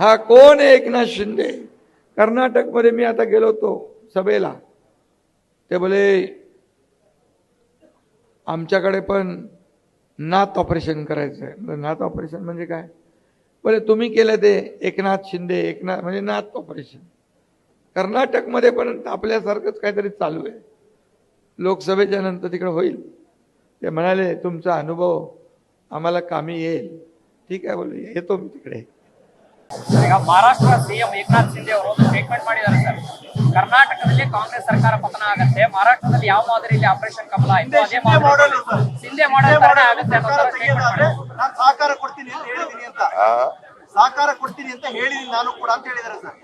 हा कोण आहे एकनाथ शिंदे? कर्नाटकमध्ये मी आता गेलो होतो सभेला. ते बोले आमच्याकडे पण नात ऑपरेशन करायचं आहे नात ऑपरेशन म्हणजे काय? बोले तुम्ही केलं ते एकनाथ शिंदे एकनाथ म्हणजे नात ऑपरेशन. कर्नाटकमध्ये पण आपल्यासारखंच काहीतरी चालू आहे. लोकसभेच्या नंतर तिकडे होईल. ते म्हणाले तुमचा अनुभव आम्हाला कामी येईल. ठीक आहे बोले येतो मी तिकडे. ಈಗ ಮಹಾರಾಷ್ಟ್ರ ಸಿಎಂ ಏಕನಾಥ್ ಶಿಂದೆ ಅವರು ಒಂದು ಸ್ಟೇಟ್ಮೆಂಟ್ ಮಾಡಿದ್ದಾರೆ ಸರ್. ಕರ್ನಾಟಕದಲ್ಲಿ ಕಾಂಗ್ರೆಸ್ ಸರ್ಕಾರ ಪತನ ಆಗುತ್ತೆ ಮಹಾರಾಷ್ಟ್ರದಲ್ಲಿ ಯಾವ ಮಾದರಿಯಲ್ಲಿ ಆಪರೇಷನ್ ಕಮಲ ಆಯ್ತು ಅದೇ ಶಿಂದೆ ಮಾಡಲ್ ಮಾದರಿ ಸಿಂಧೆ ಮಾಡಲ್ ಕಾರಣ ಆಗುತ್ತೆ ಅನ್ನೋ ತರ ಸ್ಟೇಟ್ಮೆಂಟ್ ನಾನು ಸಹಕಾರ ಕೊಡ್ತೀನಿ ಅಂತ ಹೇಳಿದೀನಿ ಅಂತ. ಸಹಕಾರ ಕೊಡ್ತೀನಿ ಅಂತ ಹೇಳಿದೀನಿ ನಾನು ಕೂಡ ಅಂತ ಹೇಳಿದಾರೆ ಸರ್.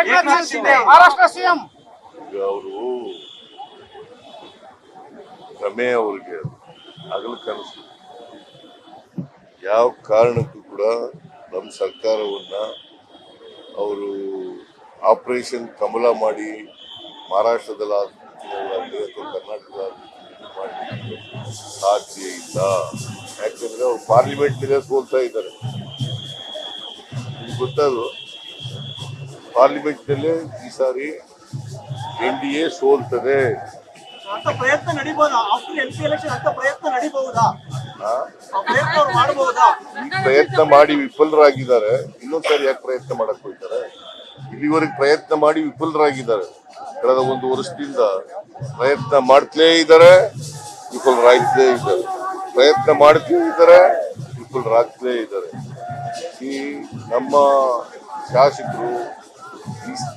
ಏಕನಾಥ್ ಶಿಂದೆ ಮಹಾರಾಷ್ಟ್ರ ಸಿಎಂ. ಅವರು ರಮೇ ಅವ್ರಿಗೆ ಹಗಲು ಕನಸು ಯಾವ ಕಾರಣಕ್ಕೂ ಕೂಡ ನಮ್ಮ ಸರ್ಕಾರವನ್ನ ಅವರು ಆಪರೇಷನ್ ಕಮಲ ಮಾಡಿ ಮಹಾರಾಷ್ಟ್ರದಲ್ಲಿ ಅಥವಾ ಕರ್ನಾಟಕದಲ್ಲಿ ಮಾಡಿ ಸಾಧ್ಯ ಇಲ್ಲ. ಯಾಕಂದ್ರೆ ಅವ್ರು ಪಾರ್ಲಿಮೆಂಟ್ನಲ್ಲೇ ಸೋಲ್ತಾ ಇದ್ದಾರೆ. ನಿಮ್ಗೆ ಪಾರ್ಲಿಮೆಂಟ್ ಪಾರ್ಲಿಮೆಂಟ್ನಲ್ಲೇ ಈ ಸಾರಿ ಎನ್ ಡಿ ಎ ಸೋಲ್ತದೆ. ಪ್ರಯತ್ನ ನಡೀಬಹುದಾ ಎಲೆಕ್ಷನ್ ಅಂತ ಪ್ರಯತ್ನ ನಡಿಬಹುದಾ ಪ್ರಯತ್ನ ಮಾಡಿ ವಿಫಲರಾಗಿದ್ದಾರೆ. ಇನ್ನೊಂದ್ಸರಿ ಯಾಕೆ ಪ್ರಯತ್ನ ಮಾಡಕ್ ಹೋಗ್ತಾರೆ? ಇಲ್ಲಿವರೆಗೆ ಪ್ರಯತ್ನ ಮಾಡಿ ವಿಫಲರಾಗಿದ್ದಾರೆ. ಕಳೆದ ಒಂದು ವರ್ಷದಿಂದ ಪ್ರಯತ್ನ ಮಾಡ್ತಲೇ ಇದ್ದಾರೆ, ವಿಫಲರಾಗ್ತಲೇ ಇದ್ದಾರೆ. ಪ್ರಯತ್ನ ಮಾಡ್ತಲೇ ಇದ್ದಾರೆ, ವಿಫಲರಾಗ್ತಲೇ ಇದ್ದಾರೆ. ಈ ನಮ್ಮ ಶಾಸಕರು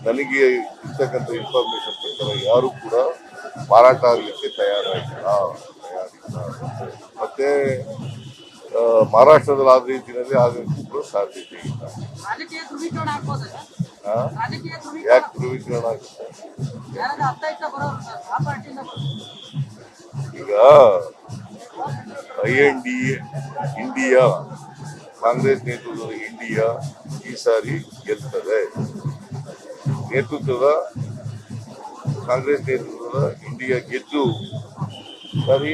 ನನಗೆ ಇರ್ತಕ್ಕಂಥ ಇನ್ಫಾರ್ಮೇಶನ್ ಪ್ರಕಾರ ಯಾರು ಕೂಡ ಮಾರಾಟ ಆಗಲಿಕ್ಕೆ ತಯಾರಾಗಿಲ್ಲ, ತಯಾರಿಲ್ಲ ಮತ್ತೆ ಮಹಾರಾಷ್ಟ್ರದಲ್ಲಿ ಆದ ರೀತಿಯಲ್ಲಿ ಆಗಲಿಕ್ಕೂ ಸಾಧ್ಯತೆ ಇಲ್ಲ. ಯಾಕೆ ಧ್ರುವೀಕರಣ ಆಗುತ್ತೆ? ಈಗ I N D India Congress ನೇತೃತ್ವದ ಇಂಡಿಯಾ ಈ ಸಾರಿ ಗೆಲ್ತದೆ. ನೇತೃತ್ವದ ಕಾಂಗ್ರೆಸ್ ನೇತೃತ್ವದ ಇಂಡಿಯಾ ಗೆದ್ದು ಸರಿ